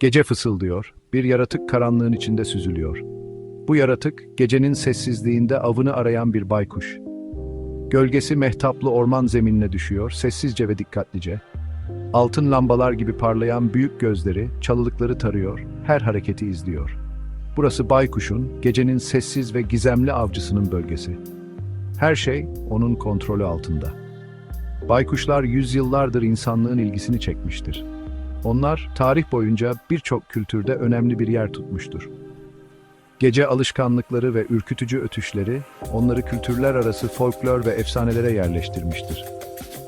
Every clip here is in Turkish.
Gece fısıldıyor, bir yaratık karanlığın içinde süzülüyor. Bu yaratık, gecenin sessizliğinde avını arayan bir baykuş. Gölgesi mehtaplı orman zeminine düşüyor, sessizce ve dikkatlice. Altın lambalar gibi parlayan büyük gözleri, çalılıkları tarıyor, her hareketi izliyor. Burası baykuşun, gecenin sessiz ve gizemli avcısının bölgesi. Her şey onun kontrolü altında. Baykuşlar yüzyıllardır insanlığın ilgisini çekmiştir. Onlar tarih boyunca birçok kültürde önemli bir yer tutmuştur. Gece alışkanlıkları ve ürkütücü ötüşleri onları kültürler arası folklor ve efsanelere yerleştirmiştir.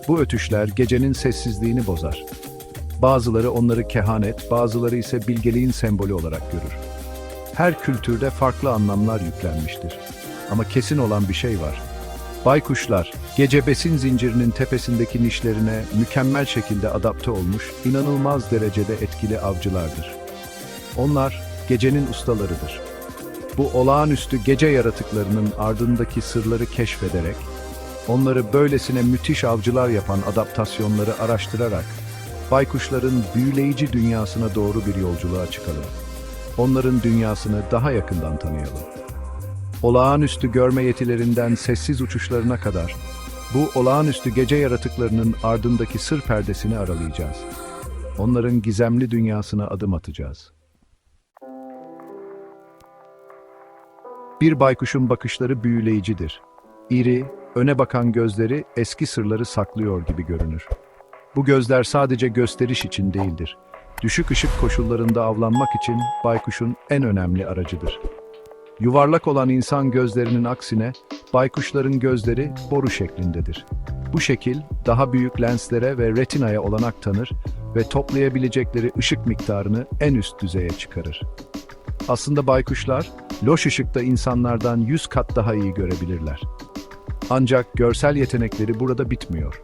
Bu ötüşler gecenin sessizliğini bozar. Bazıları onları kehanet, bazıları ise bilgeliğin sembolü olarak görür. Her kültürde farklı anlamlar yüklenmiştir. Ama kesin olan bir şey var. Baykuşlar, gece besin zincirinin tepesindeki nişlerine mükemmel şekilde adapte olmuş, inanılmaz derecede etkili avcılardır. Onlar, gecenin ustalarıdır. Bu olağanüstü gece yaratıklarının ardındaki sırları keşfederek, onları böylesine müthiş avcılar yapan adaptasyonları araştırarak, baykuşların büyüleyici dünyasına doğru bir yolculuğa çıkalım. Onların dünyasını daha yakından tanıyalım olağanüstü görme yetilerinden sessiz uçuşlarına kadar bu olağanüstü gece yaratıklarının ardındaki sır perdesini aralayacağız. Onların gizemli dünyasına adım atacağız. Bir baykuşun bakışları büyüleyicidir. İri, öne bakan gözleri eski sırları saklıyor gibi görünür. Bu gözler sadece gösteriş için değildir. Düşük ışık koşullarında avlanmak için baykuşun en önemli aracıdır. Yuvarlak olan insan gözlerinin aksine baykuşların gözleri boru şeklindedir. Bu şekil daha büyük lenslere ve retinaya olanak tanır ve toplayabilecekleri ışık miktarını en üst düzeye çıkarır. Aslında baykuşlar loş ışıkta insanlardan 100 kat daha iyi görebilirler. Ancak görsel yetenekleri burada bitmiyor.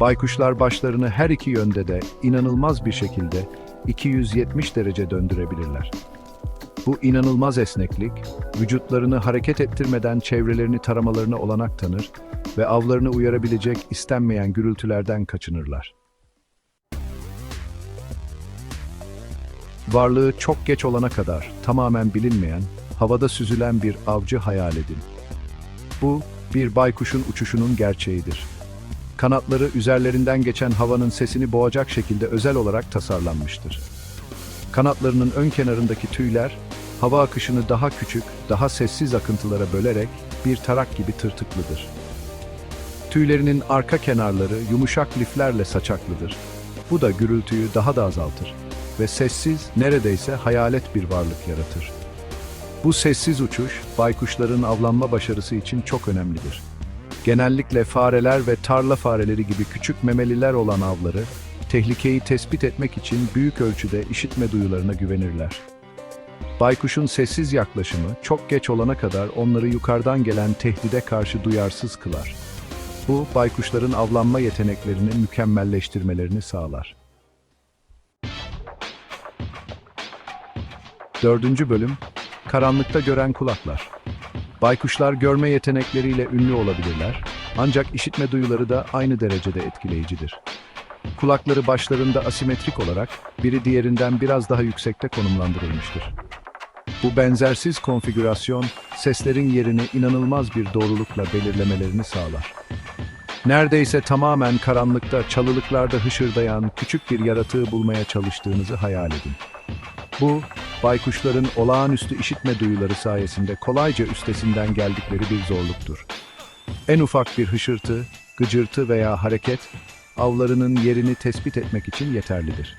Baykuşlar başlarını her iki yönde de inanılmaz bir şekilde 270 derece döndürebilirler. Bu inanılmaz esneklik, vücutlarını hareket ettirmeden çevrelerini taramalarına olanak tanır ve avlarını uyarabilecek istenmeyen gürültülerden kaçınırlar. Varlığı çok geç olana kadar tamamen bilinmeyen, havada süzülen bir avcı hayal edin. Bu, bir baykuşun uçuşunun gerçeğidir. Kanatları üzerlerinden geçen havanın sesini boğacak şekilde özel olarak tasarlanmıştır. Kanatlarının ön kenarındaki tüyler, hava akışını daha küçük, daha sessiz akıntılara bölerek bir tarak gibi tırtıklıdır. Tüylerinin arka kenarları yumuşak liflerle saçaklıdır. Bu da gürültüyü daha da azaltır ve sessiz, neredeyse hayalet bir varlık yaratır. Bu sessiz uçuş, baykuşların avlanma başarısı için çok önemlidir. Genellikle fareler ve tarla fareleri gibi küçük memeliler olan avları, tehlikeyi tespit etmek için büyük ölçüde işitme duyularına güvenirler. Baykuşun sessiz yaklaşımı çok geç olana kadar onları yukarıdan gelen tehdide karşı duyarsız kılar. Bu, baykuşların avlanma yeteneklerini mükemmelleştirmelerini sağlar. Dördüncü bölüm, Karanlıkta Gören Kulaklar. Baykuşlar görme yetenekleriyle ünlü olabilirler, ancak işitme duyuları da aynı derecede etkileyicidir. Kulakları başlarında asimetrik olarak biri diğerinden biraz daha yüksekte konumlandırılmıştır. Bu benzersiz konfigürasyon seslerin yerini inanılmaz bir doğrulukla belirlemelerini sağlar. Neredeyse tamamen karanlıkta çalılıklarda hışırdayan küçük bir yaratığı bulmaya çalıştığınızı hayal edin. Bu, baykuşların olağanüstü işitme duyuları sayesinde kolayca üstesinden geldikleri bir zorluktur. En ufak bir hışırtı, gıcırtı veya hareket, avlarının yerini tespit etmek için yeterlidir.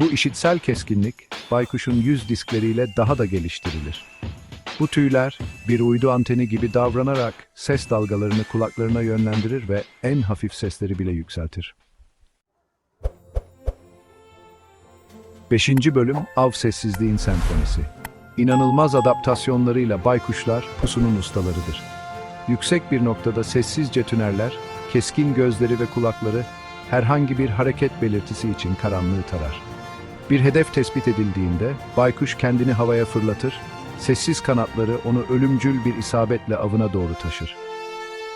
Bu işitsel keskinlik, baykuşun yüz diskleriyle daha da geliştirilir. Bu tüyler, bir uydu anteni gibi davranarak ses dalgalarını kulaklarına yönlendirir ve en hafif sesleri bile yükseltir. 5. Bölüm Av Sessizliğin Senfonisi İnanılmaz adaptasyonlarıyla baykuşlar pusunun ustalarıdır. Yüksek bir noktada sessizce tünerler, keskin gözleri ve kulakları herhangi bir hareket belirtisi için karanlığı tarar. Bir hedef tespit edildiğinde baykuş kendini havaya fırlatır, sessiz kanatları onu ölümcül bir isabetle avına doğru taşır.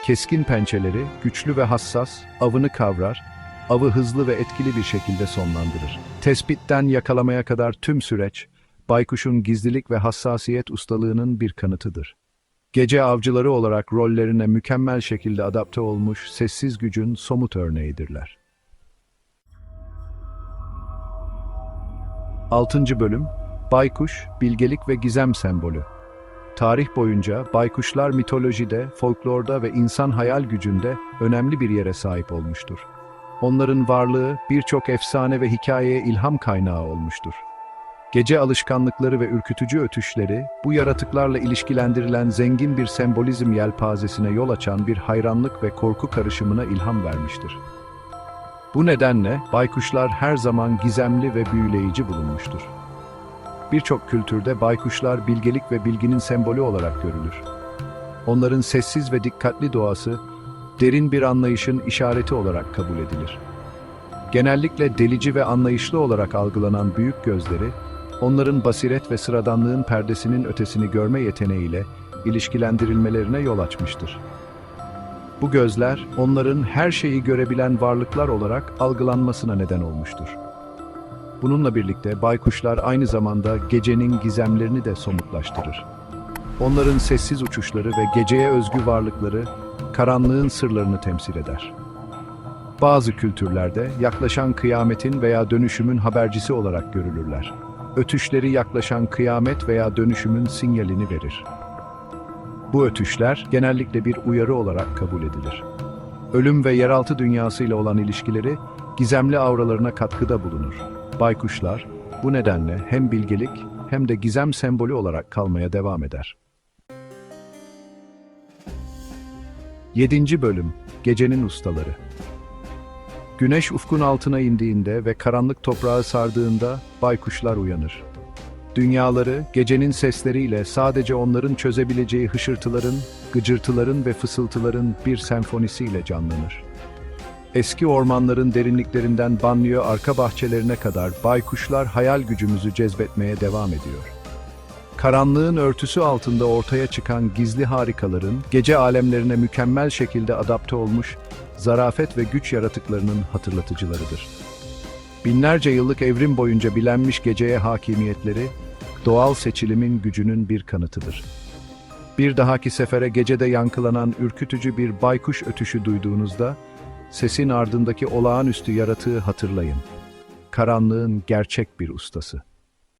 Keskin pençeleri, güçlü ve hassas, avını kavrar avı hızlı ve etkili bir şekilde sonlandırır. Tespitten yakalamaya kadar tüm süreç, baykuşun gizlilik ve hassasiyet ustalığının bir kanıtıdır. Gece avcıları olarak rollerine mükemmel şekilde adapte olmuş sessiz gücün somut örneğidirler. 6. Bölüm Baykuş, bilgelik ve gizem sembolü. Tarih boyunca baykuşlar mitolojide, folklorda ve insan hayal gücünde önemli bir yere sahip olmuştur. Onların varlığı birçok efsane ve hikayeye ilham kaynağı olmuştur. Gece alışkanlıkları ve ürkütücü ötüşleri, bu yaratıklarla ilişkilendirilen zengin bir sembolizm yelpazesine yol açan bir hayranlık ve korku karışımına ilham vermiştir. Bu nedenle baykuşlar her zaman gizemli ve büyüleyici bulunmuştur. Birçok kültürde baykuşlar bilgelik ve bilginin sembolü olarak görülür. Onların sessiz ve dikkatli doğası, derin bir anlayışın işareti olarak kabul edilir. Genellikle delici ve anlayışlı olarak algılanan büyük gözleri, onların basiret ve sıradanlığın perdesinin ötesini görme yeteneğiyle ilişkilendirilmelerine yol açmıştır. Bu gözler, onların her şeyi görebilen varlıklar olarak algılanmasına neden olmuştur. Bununla birlikte baykuşlar aynı zamanda gecenin gizemlerini de somutlaştırır. Onların sessiz uçuşları ve geceye özgü varlıkları, karanlığın sırlarını temsil eder. Bazı kültürlerde yaklaşan kıyametin veya dönüşümün habercisi olarak görülürler. Ötüşleri yaklaşan kıyamet veya dönüşümün sinyalini verir. Bu ötüşler genellikle bir uyarı olarak kabul edilir. Ölüm ve yeraltı dünyasıyla olan ilişkileri gizemli avralarına katkıda bulunur. Baykuşlar bu nedenle hem bilgelik hem de gizem sembolü olarak kalmaya devam eder. 7. Bölüm Gecenin Ustaları Güneş ufkun altına indiğinde ve karanlık toprağı sardığında baykuşlar uyanır. Dünyaları gecenin sesleriyle sadece onların çözebileceği hışırtıların, gıcırtıların ve fısıltıların bir senfonisiyle canlanır. Eski ormanların derinliklerinden banliyö arka bahçelerine kadar baykuşlar hayal gücümüzü cezbetmeye devam ediyor. Karanlığın örtüsü altında ortaya çıkan gizli harikaların gece alemlerine mükemmel şekilde adapte olmuş zarafet ve güç yaratıklarının hatırlatıcılarıdır. Binlerce yıllık evrim boyunca bilenmiş geceye hakimiyetleri, doğal seçilimin gücünün bir kanıtıdır. Bir dahaki sefere gecede yankılanan ürkütücü bir baykuş ötüşü duyduğunuzda, sesin ardındaki olağanüstü yaratığı hatırlayın. Karanlığın gerçek bir ustası.